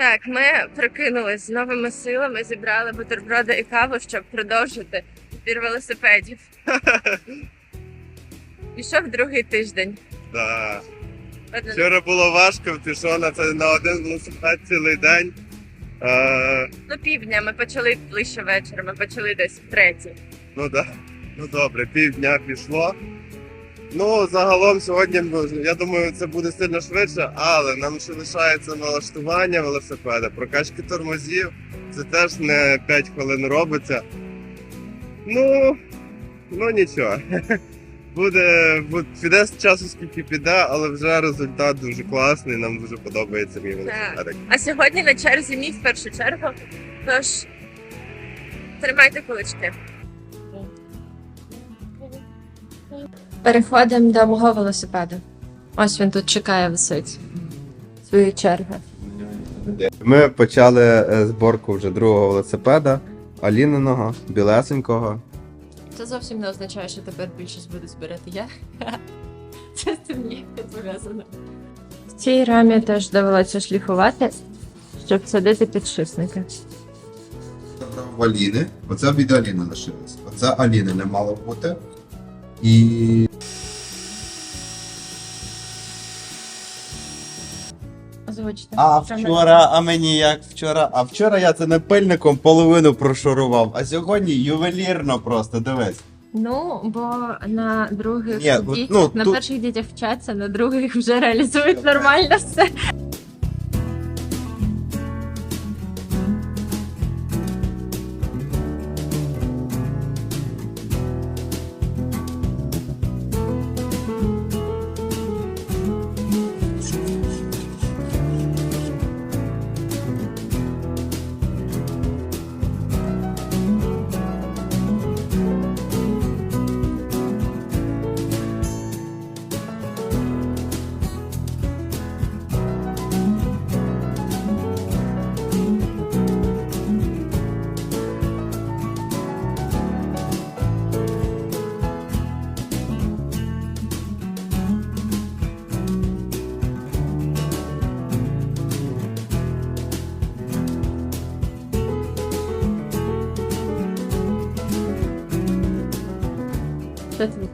Так, ми прокинулись з новими силами, зібрали бутерброди і каву, щоб продовжити збір велосипедів. Пішов другий тиждень. Да. Один- Вчора було важко, пішов на це на один велосипед цілий день. Е, Ну, півдня. Ми почали ближче вечора, ми почали десь в третій. ну да. Ну добре, півдня пішло. Ну, загалом сьогодні, ну, я думаю, це буде сильно швидше, але нам ще лишається налаштування велосипеда, прокачки тормозів. Це теж не 5 хвилин робиться. Ну, ну нічого. Буде, буде піде з часу, скільки піде, але вже результат дуже класний, нам дуже подобається мій велосипедик. А сьогодні на черзі мій в першу чергу. Тож тримайте кулички. Переходимо до мого велосипеда. Ось він тут чекає висить. Свою чергу. Ми почали е, зборку вже другого велосипеда, Аліниного, білесенького. Це зовсім не означає, що тепер більшість буду збирати я. Це з цим ніяк не пов'язано. В цій рамі теж довелося шліфувати, щоб садити підшипники. Забрав Аліни. Оце від Аліни лишилось. Оце Аліни не мало бути. І Озвучте. А вчора, а мені як вчора? А вчора я це напильником половину прошурував, а сьогодні ювелірно просто дивись. Ну, бо на других Ні, дітях, ну, на тут- перших дітях вчаться, на других вже реалізують нормально все.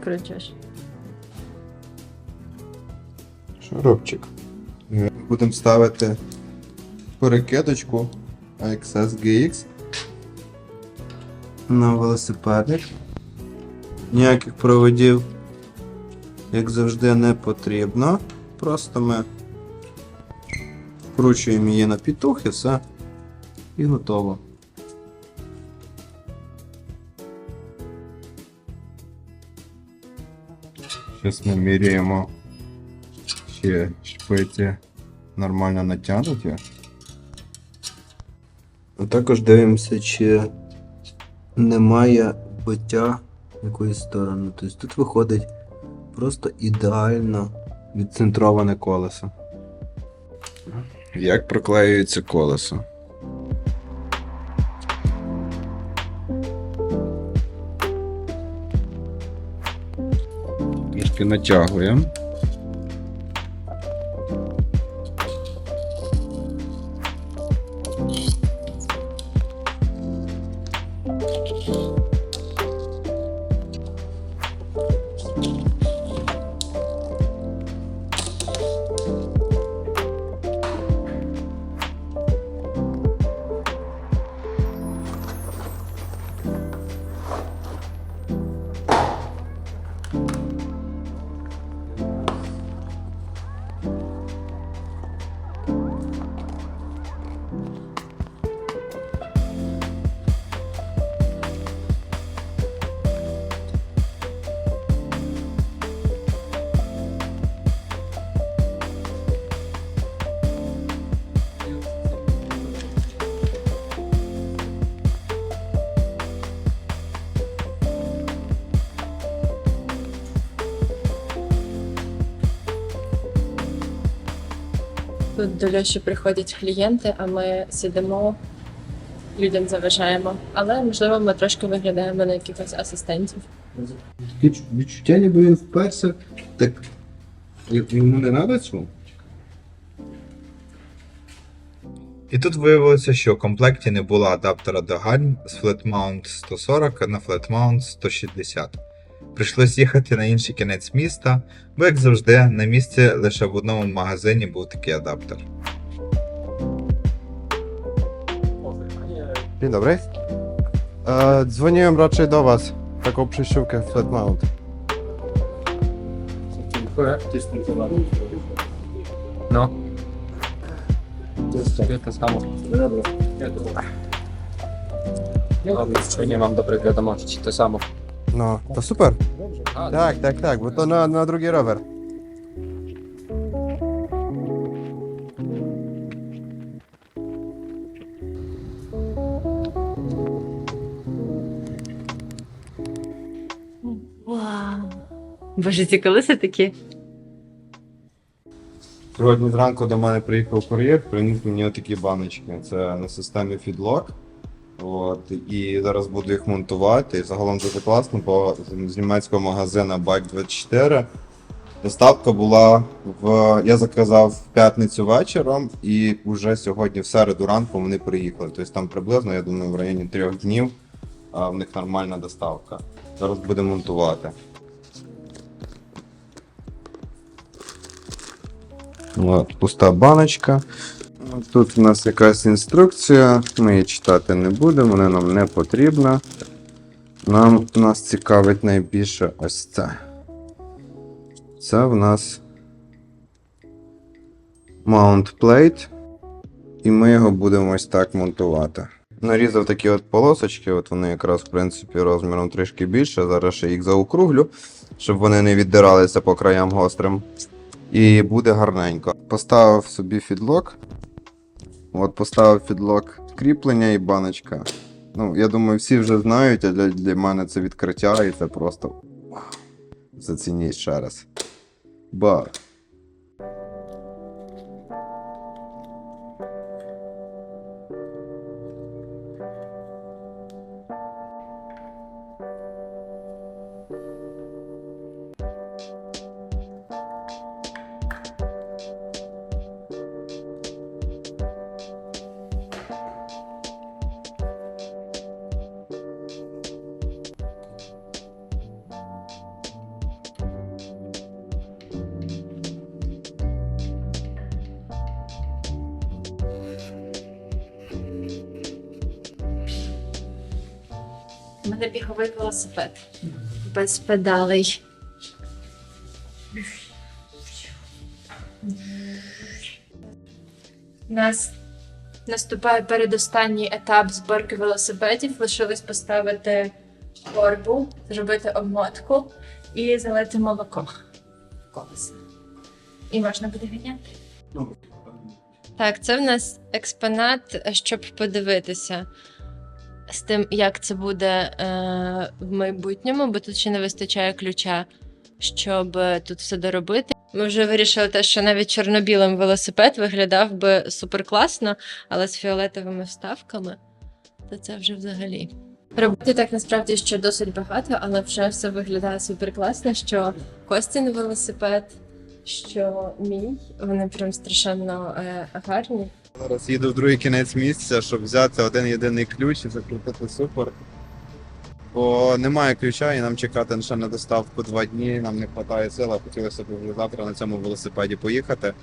Ти відкручуєш? Будемо ставити перекидочку XS GX на велосипедик. Ніяких проводів, як завжди, не потрібно. Просто ми вкручуємо її на пітух і все. І готово. Зараз ми міряємо ще шпиці нормально натягнуті. Також дивимося, чи немає биття якоїсь сторони. Тобто тут виходить просто ідеально Відцентроване колесо. Як проклеюється колесо? Трішки натягуємо. Тут до Льоші приходять клієнти, а ми сидимо, людям заважаємо. Але можливо ми трошки виглядаємо на якихось асистентів. Таке відчуття, ніби він вперся. Так йому не треба цього? І тут виявилося, що в комплекті не було адаптера до гальм з FlatMount 140 на FlatMount 160. Прийшлось їхати на інший кінець міста, бо, як завжди, на місці лише в одному магазині був такий адаптер. Dzień dobry. E, dzwoniłem raczej do Was. Taką przejściówkę Flat Mount. Dziękuję. No. To jest sobie to samo. Dobra, jeszcze nie mam dobrych wiadomości, to samo. No, to super. A, Tak, tak, tak, bo to na, na drugi rower. Вау. Боже, ці колеса такі. Сьогодні зранку до мене приїхав кур'єр, приніс мені отакі баночки. Це на системі Feedlock. От, і зараз буду їх монтувати. І загалом дуже класно, бо з- німецького магазину Bike24 доставка була в. Я заказав в п'ятницю вечором, і вже сьогодні, в середу ранку, вони приїхали. Тобто там приблизно, я думаю, в районі трьох днів в них нормальна доставка. Зараз будемо монтувати. От, пуста баночка. Тут у нас якась інструкція, ми її читати не будемо, вона нам не потрібна. Нам нас цікавить найбільше ось це. Це в нас mount plate. І ми його будемо ось так монтувати. Нарізав такі от полосочки, от вони якраз в принципі розміром трішки більше. Зараз ще їх заокруглю, щоб вони не віддиралися по краям гострим. І буде гарненько. Поставив собі фідлок. От поставив фідлок кріплення і баночка. Ну, я думаю, всі вже знають, а для, для мене це відкриття і це просто. Зацініть ще раз. Бар. Мене біговий велосипед. Без педалей. У нас наступає передостанній етап зборки велосипедів. Лишилось поставити корбу, зробити обмотку і залити молоко в колеса. І можна буде ганяти. Так, це в нас експонат, щоб подивитися з тим, як це буде е, в майбутньому, бо тут ще не вистачає ключа, щоб е, тут все доробити. Ми вже вирішили те, що навіть чорно-білим велосипед виглядав би супер класно, але з фіолетовими вставками, то це вже взагалі. Роботи так насправді ще досить багато, але вже все виглядає супер класно, що Костін велосипед, що мій, вони прям страшенно е, гарні. Зараз їду в другий кінець місця, щоб взяти один єдиний ключ і закрутити супер. Бо немає ключа і нам чекати ще на доставку два дні, нам не вистачає сил, а хотілося б вже завтра на цьому велосипеді поїхати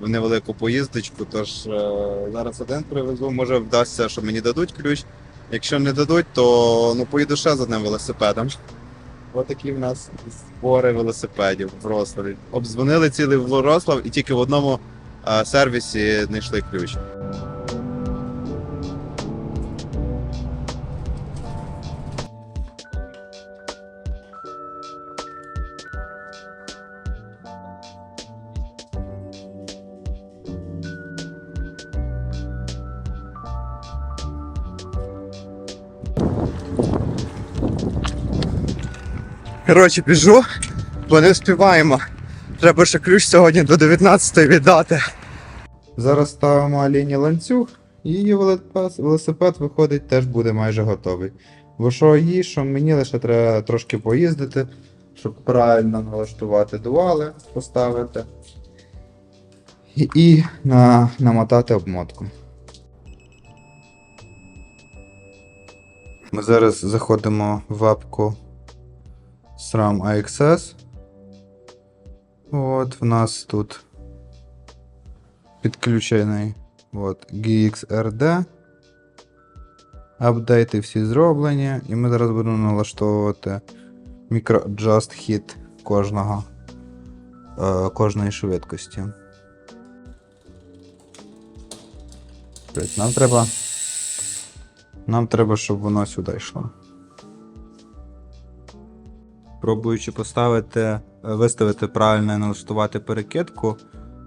в невелику поїздочку. Тож е, зараз один привезу, може вдасться, що мені дадуть ключ. Якщо не дадуть, то ну, поїду ще з одним велосипедом. Ось такі в нас збори велосипедів в Вроцлаві. Обдзвонили цілий Вроцлав і тільки в одному сервісі знайшли ключ. Коротше, біжу, бо не. Треба ще ключ сьогодні до 19 віддати. Зараз ставимо Аліні ланцюг, і її велосипед виходить, теж буде майже готовий. Бо що їй, що мені лише треба трошки поїздити, щоб правильно налаштувати дуали, поставити і, і на, намотати обмотку. Ми зараз заходимо в апку SRAM AXS. От, в нас тут підключений от, GXRD. Апдейти всі зроблені, і ми зараз будемо налаштовувати мікро-adjust hit кожного, е, кожної швидкості. Нам треба. Нам треба, щоб воно сюди йшло. Пробуючи поставити, е, виставити правильно і налаштувати перекидку,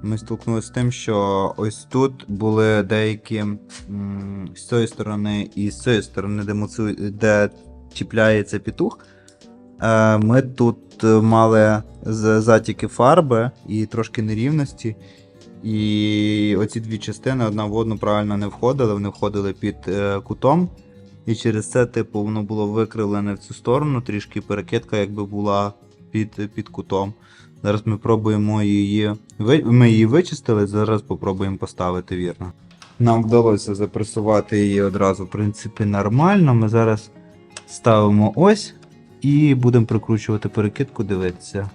ми столкнулися з тим, що ось тут були деякі з цієї сторони і з цієї сторони, де, муцу, де чіпляється петух. Е, Ми тут е, мали затіки фарби і трошки нерівності. І оці дві частини одна в одну правильно не входили, вони входили під кутом. І через це, типу, воно було викривлене в цю сторону, трішки перекидка якби була під, під кутом. Зараз ми пробуємо її. Ми її вичистили, зараз попробуємо поставити вірно. Нам вдалося запресувати її одразу, в принципі, нормально. Ми зараз ставимо ось і будемо прикручувати перекидку, дивитися.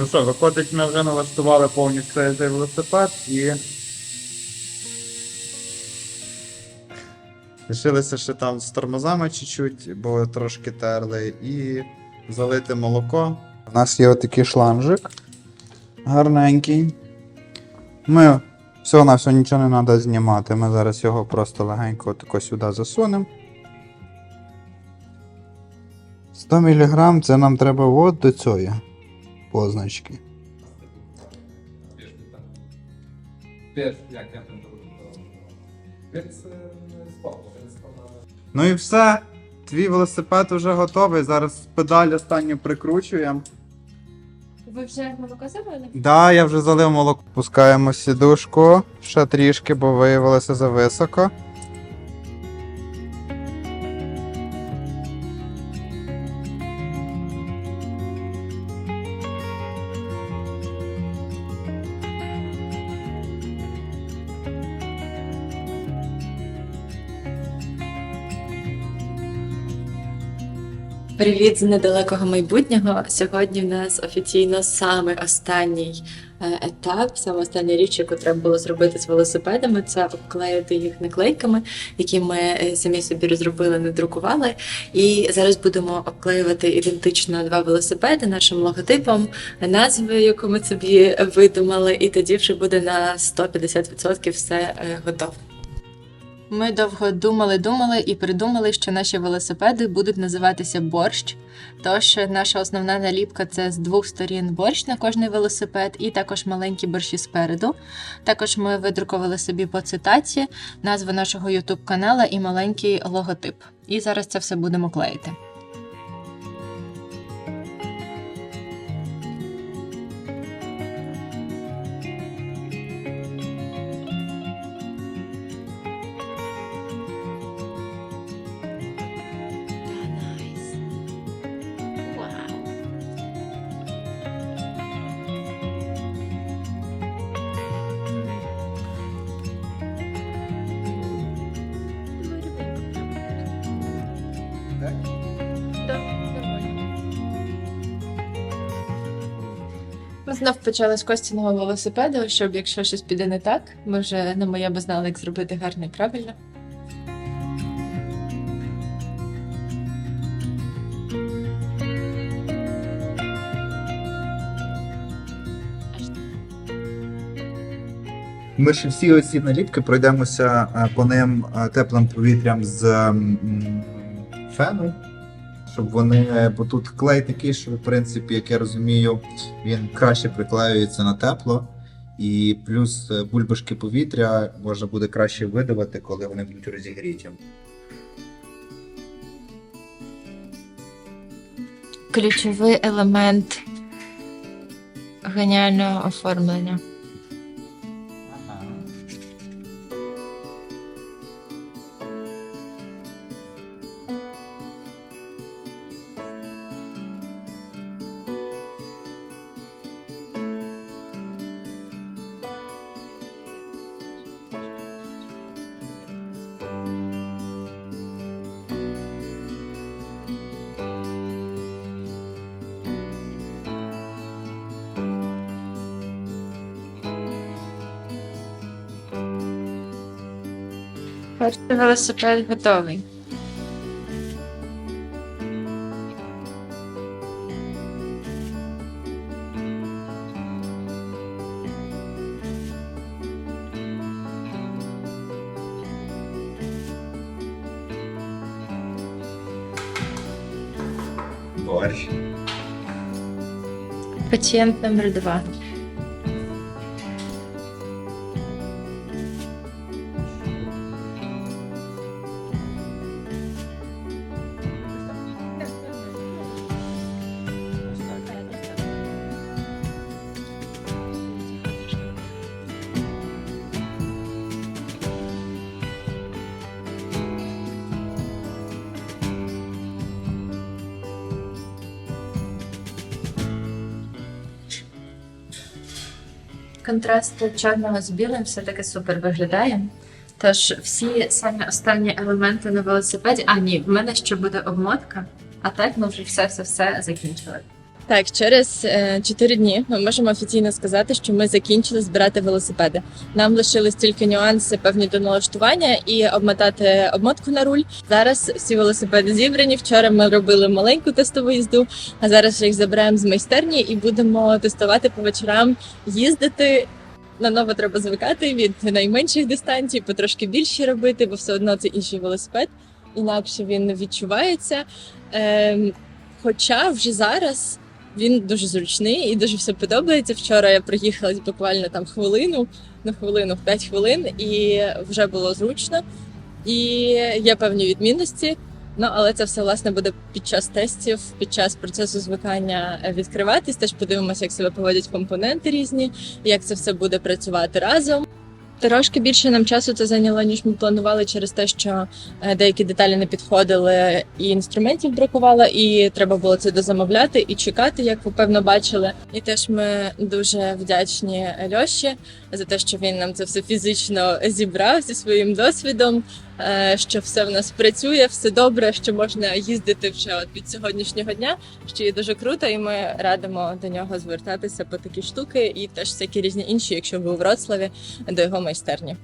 Ну що, виходить, ми вже налаштували повністю цей велосипед і. Лишилося ще там з тормозами чуть-чуть, бо трошки терли, і залити молоко. У нас є отакий шланжик. Гарненький. Ми всього на все нічого не треба знімати. Ми зараз його просто легенько тако сюди засунемо. 100 мг це нам треба от до цієї позначки. Ну і все. Твій велосипед вже готовий. Зараз педаль останню прикручуємо. Ви вже молоко забили? Да, я вже залив молоко. Пускаємо сідушку ще трішки, бо виявилося зависоко. Привіт з недалекого майбутнього. Сьогодні в нас офіційно самий останній е, етап, саме остання річ, яку треба було зробити з велосипедами, це обклеїти їх наклейками, які ми е, самі собі розробили, надрукували. І зараз будемо обклеювати ідентично два велосипеди нашим логотипом, назвою, яку ми собі видумали, і тоді вже буде на 150% все е, готово. Ми довго думали, думали і придумали, що наші велосипеди будуть називатися борщ. Тож наша основна наліпка це з двох сторін борщ на кожний велосипед, і також маленькі борщі спереду. Також ми видрукували собі по цитаті назву нашого YouTube канала і маленький логотип. І зараз це все будемо клеїти. Знов почали з Костяного велосипеду, щоб якщо щось піде не так, ми вже на моє би знали, як зробити гарно і правильно. Ми ще всі оці наліпки пройдемося е, по ним е, теплим повітрям з фену, щоб вони. Бо тут клей такий, що в принципі, як я розумію, він краще приклеюється на тепло. І плюс е, бульбашки повітря можна буде краще видавати, коли вони будуть розігріті. Ключовий елемент геніального оформлення. Перший велосипед готовий. Борщ. Пацієнт номер два. Контраст чорного з білим все-таки супер виглядає. Тож всі самі останні елементи на велосипеді. А ні, в мене ще буде обмотка, а так ми вже все все все закінчили. Так, через е, 4 дні ми можемо офіційно сказати, що ми закінчили збирати велосипеди. Нам лишились тільки нюанси певні до налаштування і обмотати обмотку на руль. Зараз всі велосипеди зібрані. Вчора ми робили маленьку тестову їзду, а зараз їх забираємо з майстерні і будемо тестувати по вечорам, їздити. На ново треба звикати від найменших дистанцій, потрошки більші робити, бо все одно це інший велосипед. Інакше він відчувається. Ем, хоча вже зараз він дуже зручний і дуже все подобається. Вчора я проїхалась буквально там хвилину, на хвилину, в 5 хвилин, і вже було зручно. І є певні відмінності. Ну, але це все власне буде під час тестів, під час процесу звикання відкриватись. Теж подивимося, як себе поводять компоненти різні, як це все буде працювати разом. Трошки більше нам часу це зайняло, ніж ми планували, через те, що е, деякі деталі не підходили, і інструментів бракувало, і треба було це дозамовляти і чекати, як ви певно бачили. І теж ми дуже вдячні Льоші за те, що він нам це все фізично зібрав зі своїм досвідом. е, Що все в нас працює, все добре, що можна їздити вже от від сьогоднішнього дня, що є дуже круто, і ми радимо до нього звертатися по такі штуки, і теж всякі різні інші, якщо ви у Вроцлаві, до його майстерні.